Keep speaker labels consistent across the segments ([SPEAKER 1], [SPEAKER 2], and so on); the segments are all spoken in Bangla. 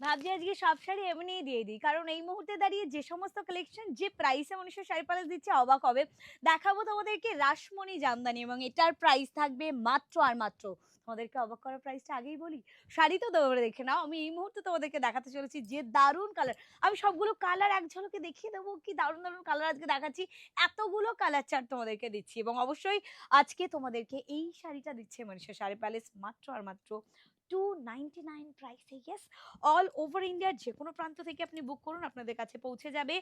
[SPEAKER 1] ভাবছি আজকে সব শাড়ি এমনিই দিয়ে দিই। কারণ এই মুহূর্তে দাঁড়িয়ে যে সমস্ত কালেকশন যে প্রাইসে মানুষের শাড়ি প্যালেস দিচ্ছে, অবাক হবে। দেখাবো তোমাদেরকে রাসমণি জামদানি এবং এটার প্রাইস থাকবে মাত্র আর মাত্র। তোমাদেরকে অবাক করার প্রাইসটা আগেই বলি। শাড়ি তো তোমরা দেখে নাও, আমি এই মুহূর্তে তোমাদেরকে দেখাতে চলেছি যে দারুণ কালার আমি সবগুলো কালার এক ঝলকে দেখিয়ে দেবো কি দারুণ দারুণ কালার আজকে দেখাচ্ছি। এতগুলো কালার চার্ট তোমাদেরকে দিচ্ছি এবং অবশ্যই আজকে তোমাদেরকে এই শাড়িটা দিচ্ছে মনীষা শাড়ি প্যালেস মাত্র আর মাত্র। টু নাইনটি নাইন প্রাইসে ইয়েস অল ওভার ইন্ডিয়ার যে কোনো প্রান্ত থেকে আপনি বুক করুন, আপনাদের কাছে পৌঁছে যাবে।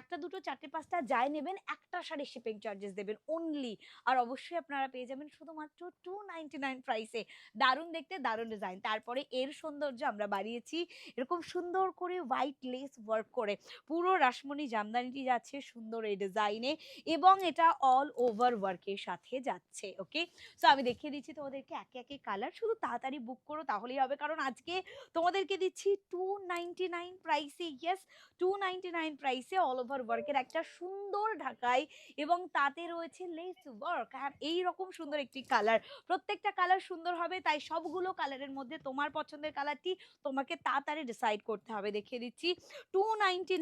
[SPEAKER 1] একটা, দুটো, চারটে, পাঁচটা যাই নেবেন, একটা শাড়ি শিপিং চার্জেস দেবেন অনলি আর অবশ্যই আপনারা পেয়ে যাবেন শুধুমাত্র টু নাইনটি নাইন প্রাইসে দারুণ দেখতে, দারুণ ডিজাইন তারপরে এর সৌন্দর্য আমরা বাড়িয়েছি, এরকম সুন্দর করে হোয়াইট লেস ওয়ার্ক করে। পুরো রাসমণি জামদানিটি যাচ্ছে সুন্দর এই ডিজাইনে এবং এটা অল ওভার ওয়ার্কের সাথে যাচ্ছে ওকে সো আমি দেখিয়ে দিচ্ছি তোমাদেরকে একে একে কালার শুধু তাড়াতাড়ি বুক করো তাহলেই হবে। কারণ আজকে তোমাদেরকে দিচ্ছি টু নাইন প্রাইসে ইয়েস টু নাইন প্রাইসে অল ওভার ওয়ার্কের একটা সুন্দর ঢাকায় এবং তাতে রয়েছে লেস ওয়ার্ক আর এই রকম সুন্দর একটি কালার প্রত্যেকটা কালার সুন্দর হবে, তাই সবগুলো কালারের মধ্যে তোমার পছন্দের কালারটি তোমাকে তাড়াতাড়ি ডিসাইড করতে হবে। দেখিয়ে দিচ্ছি টু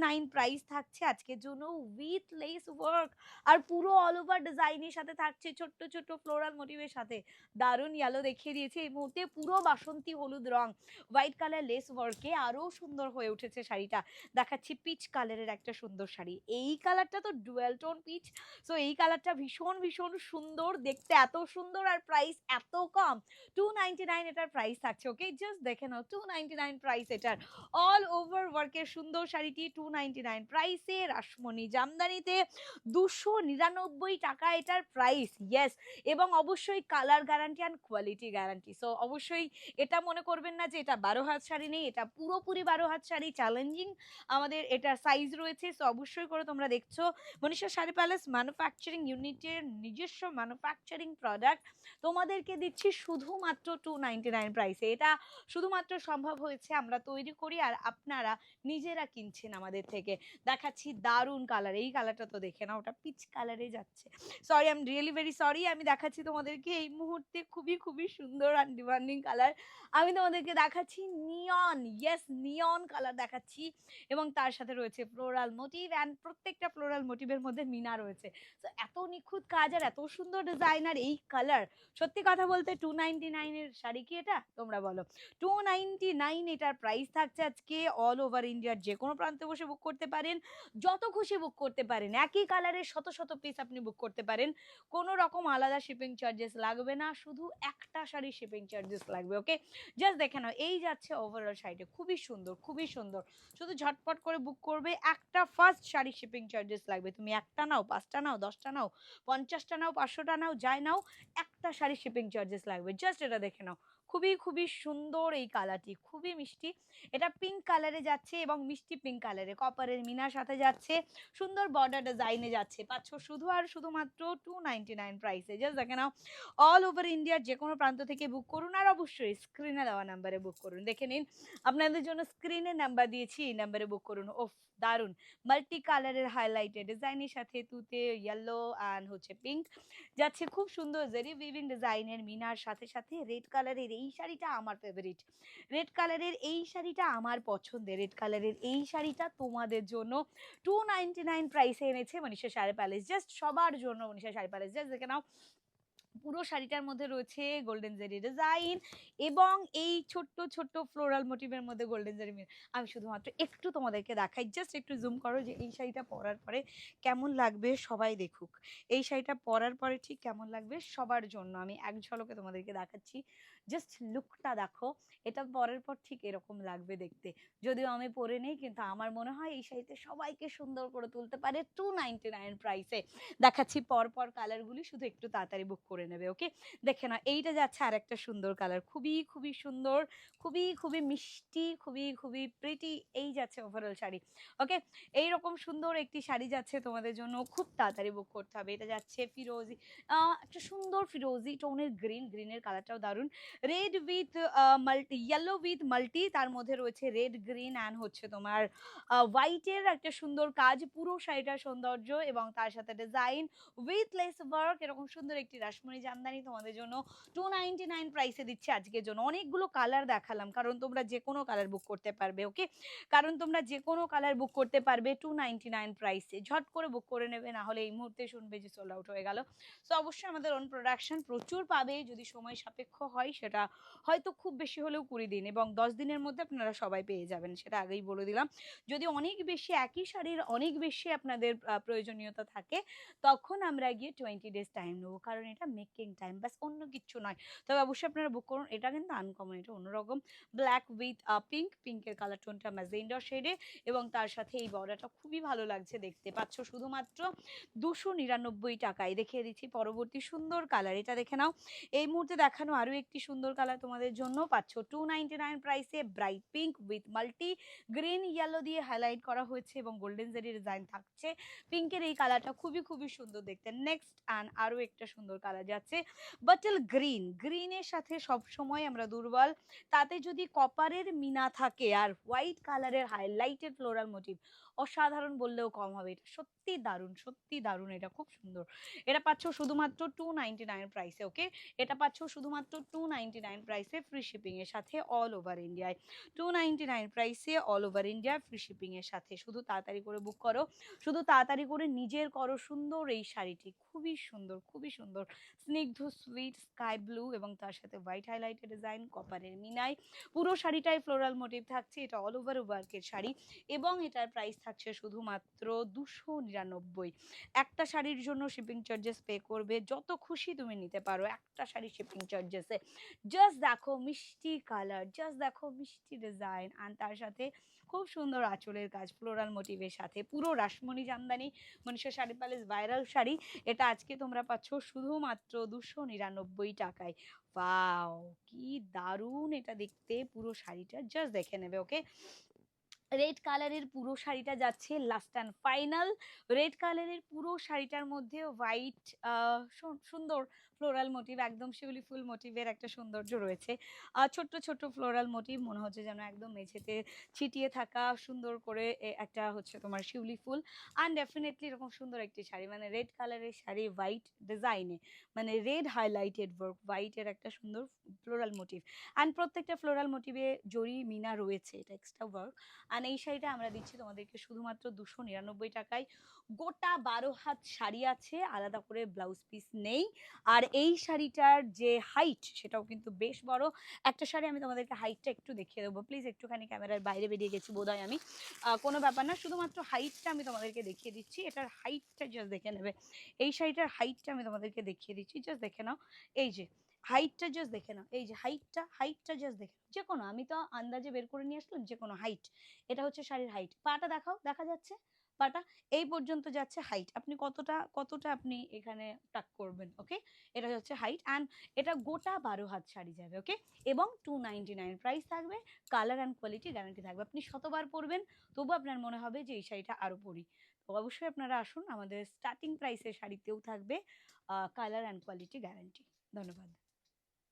[SPEAKER 1] নাইন প্রাইস থাকছে আজকের জন্য উইথ লেস ওয়ার্ক আর পুরো অল ওভার ডিজাইনের সাথে থাকছে ছোট্ট ছোট্ট ফ্লোরাল মোটিভের সাথে। দারুণ ইয়েলো দেখিয়ে দিয়েছে। এই মুহূর্তে পুরো বাসন্তী হলুদ রং হোয়াইট কালার লেস ওয়ার্কে আরও সুন্দর হয়ে উঠেছে শাড়িটা। দেখাচ্ছি পিচ কালারের একটা সুন্দর শাড়ি। এই কালারটা তো ডুয়েল টোন পিচ সো এই কালারটা ভীষণ ভীষণ সুন্দর, দেখতে এত সুন্দর আর প্রাইস এত কম। টু নাইনটি নাইন এটার প্রাইস থাকছে ওকে জাস্ট দেখে নাও টু নাইনটি নাইন প্রাইস এটার অল ওভার ওয়ার্কের সুন্দর শাড়িটি টু নাইনটি নাইন প্রাইসে রাসমণি জামদানিতে দুশো নিরানব্বই টাকা এটার প্রাইস ইয়েস এবং অবশ্যই colour guarantee and quality guarantee so অবশ্যই এটা মনে করবেন না যে এটা বারো হাত শাড়ি নেই, এটা পুরোপুরি বারো হাত শাড়ি চ্যালেঞ্জিং আমাদের এটা সাইজ রয়েছে। সো অবশ্যই করে তোমরা দেখছ। মনীষা শাড়ি প্যালেস ম্যানুফ্যাকচারিং ইউনিটের নিজস্ব ম্যানুফ্যাকচারিং প্রোডাক্ট তোমাদেরকে দিচ্ছি শুধুমাত্র টু নাইনটি নাইন প্রাইসে এটা শুধুমাত্র সম্ভব হয়েছে আমরা তৈরি করি আর আপনারা নিজেরা কিনছেন আমাদের থেকে। দেখাচ্ছি দারুণ কালার এই কালারটা তো দেখে না ওটা পিচ কালারে যাচ্ছে। Sorry I am really very sorry আমি দেখাচ্ছি তোমাদেরকে এই মুহূর্তে খুবই খুবই সুন্দর অ্যান্ড ডিমান্ডিং কালার আমি তোমাদেরকে দেখাচ্ছি নিয়ন ইয়েস নিয়ন কালার দেখাচ্ছি। এবং তার সাথে রয়েছে ফ্লোরাল মোটিভ অ্যান্ড প্রত্যেকটা ফ্লোরাল মোটিভের মধ্যে মিনা রয়েছে। তো এত নিখুঁত কাজ আর এত সুন্দর ডিজাইন আর এই কালার সত্যি কথা বলতে টু নাইনটি নাইনের শাড়ি কি এটা? তোমরা বলো। টু নাইনটি নাইন এটার প্রাইস থাকছে আজকে অল ওভার ইন্ডিয়ার যে কোনো প্রান্তে বসে বুক করতে পারেন। যত খুশি বুক করতে পারেন। একই কালারের শত শত পিস আপনি বুক করতে পারেন। কোনো রকম আলাদা শিপিং চার্জেস লাগবে না। শুধু একটা শাড়ি শিপিং চার্জেস লাগবে ওকে জাস্ট দেখে নাও, এই যাচ্ছে ওভারঅল শাড়িটা। খুবই সুন্দর খুবই সুন্দর। শুধু ঝটপট করে বুক করবে, একটা ফার্স্ট শাড়ি শিপিং চার্জেস লাগবে। তুমি একটা নাও, পাঁচটা নাও, দশটা নাও, পঞ্চাশটা নাও, পাঁচশোটা নাও, যাই নাও শাড়ি শিপিং চার্জেস লাগবে। জাস্ট এটা দেখে নাও। খুবই খুবই সুন্দর এই কালারটি, খুবই মিষ্টি। এটা পিঙ্ক কালারে যাচ্ছে এবং মিষ্টি পিঙ্ক কালারে কপারের মিনার সাথে যাচ্ছে, সুন্দর বর্ডার ডিজাইনে যাচ্ছে। পাচ্ছ শুধু আর শুধুমাত্র টু নাইনটি নাইন প্রাইসে জাস্ট দেখে নাও। অল ওভার ইন্ডিয়ার যে কোনো প্রান্ত থেকে বুক করুন আর অবশ্যই স্ক্রিনে দেওয়া নাম্বারে বুক করুন। দেখে নিন, আপনাদের জন্য স্ক্রিনে নাম্বার দিয়েছি, এই নাম্বারে বুক করুন। ওফ দারুণ মাল্টি কালারের হাইলাইটেড ডিজাইনের সাথে তুতে ইয়েলো অ্যান্ড হচ্ছে পিঙ্ক যাচ্ছে খুব সুন্দর জেরি উইভিং ডিজাইনের মিনার, সাথে সাথে রেড কালারের এই শাড়িটা আমার ফেভারিট রেড কালারের এই শাড়িটা আমার পছন্দের। রেড কালারের এই শাড়িটা তোমাদের জন্য টু নাইনটি নাইন প্রাইসে এনেছে মনীষা শাড়ি প্যালেস জাস্ট সবার জন্য মনীষা শাড়ি প্যালেস জাস্ট দেখে নাও। পুরো শাড়িটার মধ্যে রয়েছে গোল্ডেন জেরি ডিজাইন এবং এই ছোট্ট ছোট্ট ফ্লোরাল মোটিভের মধ্যে গোল্ডেন জেরি আমি শুধুমাত্র একটু তোমাদেরকে দেখাই জাস্ট একটু জুম করো যে এই শাড়িটা পরার পরে কেমন লাগবে সবাই দেখুক। এই শাড়িটা পরার পরে ঠিক কেমন লাগবে সবার জন্য। আমি এক ঝলকে তোমাদেরকে দেখাচ্ছি। জাস্ট লুকটা দেখো, এটা পরার পর ঠিক এরকম লাগবে দেখতে। যদিও আমি পরে নেই, কিন্তু আমার মনে হয় এই শাড়িতে সবাইকে সুন্দর করে তুলতে পারে টু নাইনটি নাইন প্রাইসে দেখাচ্ছি পর পর কালারগুলি শুধু একটু তাড়াতাড়ি বুক করে নেবে ওকে দেখে না এইটা যাচ্ছে আর একটা সুন্দর কালার খুবই খুবই সুন্দর, খুবই খুবই মিষ্টি, খুবই খুবই প্রিটি এই যাচ্ছে ওভারঅল শাড়ি ওকে এই রকম সুন্দর একটি শাড়ি যাচ্ছে তোমাদের জন্য, খুব তাড়াতাড়ি বুক করতে হবে। এটা যাচ্ছে ফিরোজি একটা সুন্দর ফিরোজি টোনের গ্রিন গ্রিনের কালারটাও দারুণ। Red with multi yellow with multi তার মধ্যে রয়েছে রেড গ্রিন অ্যান্ড হচ্ছে তোমার হোয়াইটের একটা সুন্দর কাজ, পুরো শাড়িটার সৌন্দর্য এবং তার সাথে ডিজাইন উইথ লেস ওয়ার্ক এরকম সুন্দর একটি রাসমণি জামদানি তোমাদের জন্য টু নাইনটি নাইন প্রাইসে দিচ্ছে আজকের জন্য। অনেকগুলো কালার দেখালাম, কারণ তোমরা যে কোনো কালার বুক করতে পারবে ওকে কারণ তোমরা যে কোনো কালার বুক করতে পারবে টু নাইনটি নাইন প্রাইসে ঝট করে বুক করে নেবে, না হলে এই মুহূর্তে শুনবে যে সোল্ড আউট হয়ে গেল। সো অবশ্যই আমাদের অন প্রোডাকশন প্রচুর পাবে, যদি সময় সাপেক্ষ হয় সেটা হয়তো খুব বেশি হলেও কুড়ি দিন এবং দশ দিনের মধ্যে আপনারা সবাই পেয়ে যাবেন, সেটা আগেই বলে দিলাম। যদি অনেক বেশি একই শাড়ির অনেক বেশি আপনাদের প্রয়োজনীয়তা থাকে, তখন আমরা গিয়ে টোয়েন্টি ডেজ টাইম নেব। কারণ এটা মেকিং টাইম বাস অন্য কিছু নয়। তবে অবশ্যই আপনারা বুক করুন, এটা কিন্তু আনকমন এটা অন্যরকম। ব্ল্যাক উইথ পিঙ্ক পিঙ্কের কালার টোনটা ম্যাজেন্ডার শেডে এবং তার সাথে এই বর্ডারটা খুবই ভালো লাগছে দেখতে। পাচ্ছ শুধুমাত্র দুশো নিরানব্বই টাকায় দেখিয়ে দিচ্ছি। পরবর্তী সুন্দর কালার এটা দেখে নাও। এই মুহূর্তে দেখানো আরও একটি সুন্দর কালার তোমাদের জন্য পাচ্ছ টু নাইনটি নাইন প্রাইসে bright pink with multi green yellow দিয়ে হাইলাইট করা হয়েছে এবং গোল্ডেন জেরি ডিজাইন থাকছে। পিঙ্কের এই কালারটা খুবই খুবই সুন্দর দেখতে। নেক্সট অ্যান্ড আরও একটা সুন্দর কালার যাচ্ছে বাটল গ্রিন গ্রিনের সাথে সব সময় আমরা দুর্বল। তাতে যদি কপারের মিনা থাকে আর হোয়াইট কালারের হাইলাইটেড ফ্লোরাল মোটিভ অসাধারণ বললেও কম হবে। এটা সত্যি দারুণ সত্যি দারুণ। এটা খুব সুন্দর। এটা পাচ্ছ শুধুমাত্র টু নাইনটি নাইন প্রাইসে ওকে এটা পাচ্ছ শুধুমাত্র টু নাইনটি নাইন প্রাইসে ফ্রি শিপিং এর সাথে অল ওভার ইন্ডিয়ায় টু নাইনটি নাইন প্রাইসে অল ওভার ইন্ডিয়ায় ফ্রি শিপিং এর সাথে। শুধু তাড়াতাড়ি করে বুক করো। শুধু তাড়াতাড়ি করে নিজের করো। সুন্দর এই শাড়িটি। খুবই সুন্দর খুবই সুন্দর। স্নিগ্ধ সুইট স্কাই ব্লু এবং তার সাথে হোয়াইট হাইলাইটের ডিজাইন কপারের মিনাই। পুরো শাড়িটাই ফ্লোরাল মোটিভ থাকছে। এটা অল ওভার ওয়ার্কের শাড়ি। এবং এটার প্রাইস থাকছে শুধুমাত্র দুশো নিরানব্বই। একটা শাড়ির জন্য শিপিং চার্জেস পে করবে, যত খুশি তুমি নিতে পারো একটা শাড়ি শিপিং চার্জেসে জাস্ট দেখো মিষ্টি কালার জাস্ট দেখো মিষ্টি ডিজাইন আর তার সাথে খুব সুন্দর আঁচলের কাজ ফ্লোরাল মোটিভের সাথে। পুরো রাসমণি জামদানি, মনীষা শাড়ি প্যালেস ভাইরাল শাড়ি, এটা আজকে তোমরা পাচ্ছ শুধুমাত্র দুশো নিরানব্বই টাকায়। ওয়াও কি দারুণ এটা দেখতে। পুরো শাড়িটা জাস্ট দেখে নেবে ওকে রেড কালারের পুরো শাড়িটা যাচ্ছে লাস্ট অ্যান্ড ফাইনাল রেড কালারের পুরো শাড়িটার মধ্যে হোয়াইট সুন্দর ফ্লোরাল মোটিভ একদম শিউলি ফুল মোটিভের একটা সৌন্দর্য রয়েছে। ছোট্ট ছোট্ট ফ্লোরাল মোটিভ মনে হচ্ছে যেন একদম মেঝেতে ছিটিয়ে থাকা, সুন্দর করে একটা হচ্ছে তোমার শিউলি ফুল। অ্যান্ড ডেফিনেটলি এরকম সুন্দর একটি শাড়ি মানে রেড কালারের শাড়ি হোয়াইট ডিজাইনে মানে রেড হাইলাইটেড ওয়ার্ক হোয়াইটের একটা সুন্দর ফ্লোরাল মোটিভ অ্যান্ড প্রত্যেকটা ফ্লোরাল মোটিভে জরি মিনা রয়েছে, এটা এক্সট্রা ওয়ার্ক আর এই শাড়িটা আমরা দিচ্ছি তোমাদেরকে শুধুমাত্র দুশো নিরানব্বই টাকায়। গোটা বারো হাত শাড়ি আছে, আলাদা করে ব্লাউজ পিস নেই। আর এই শাড়িটার যে হাইট সেটাও কিন্তু বেশ বড়। একটা শাড়ি আমি তোমাদেরকে হাইটটা একটু দেখিয়ে দেবো। প্লিজ একটুখানি ক্যামেরার বাইরে বেরিয়ে গেছি বোধহয় আমি। কোনো ব্যাপার না, শুধুমাত্র হাইটটা আমি তোমাদেরকে দেখিয়ে দিচ্ছি। এটার হাইটটা জাস্ট দেখে নেবে। এই শাড়িটার হাইটটা আমি তোমাদেরকে দেখিয়ে দিচ্ছি। জাস্ট দেখে নাও। এই যে হাইটটা জাস্ট দেখে নাও। এই যে হাইটটা হাইটটা জাস্ট দেখে। যে কোনো, আমি তো আন্দাজে বের করে নিয়ে আসলাম যে কোনো হাইট এটা হচ্ছে শাড়ির হাইট পাটা দেখাও, দেখা যাচ্ছে। পাটা এই পর্যন্ত যাচ্ছে হাইট আপনি কতটা কতটা আপনি এখানে টাক করবেন ওকে এটা হচ্ছে হাইট অ্যান্ড এটা গোটা বারো হাত শাড়ি যাবে ওকে এবং টু নাইনটি নাইন প্রাইস থাকবে। কালার অ্যান্ড কোয়ালিটি গ্যারান্টি থাকবে। আপনি শতবার পরবেন তবু আপনার মনে হবে যে এই শাড়িটা আরও পরি। তো অবশ্যই আপনারা আসুন, আমাদের স্টার্টিং প্রাইসের শাড়িতেও থাকবে কালার অ্যান্ড কোয়ালিটি গ্যারান্টি ধন্যবাদ।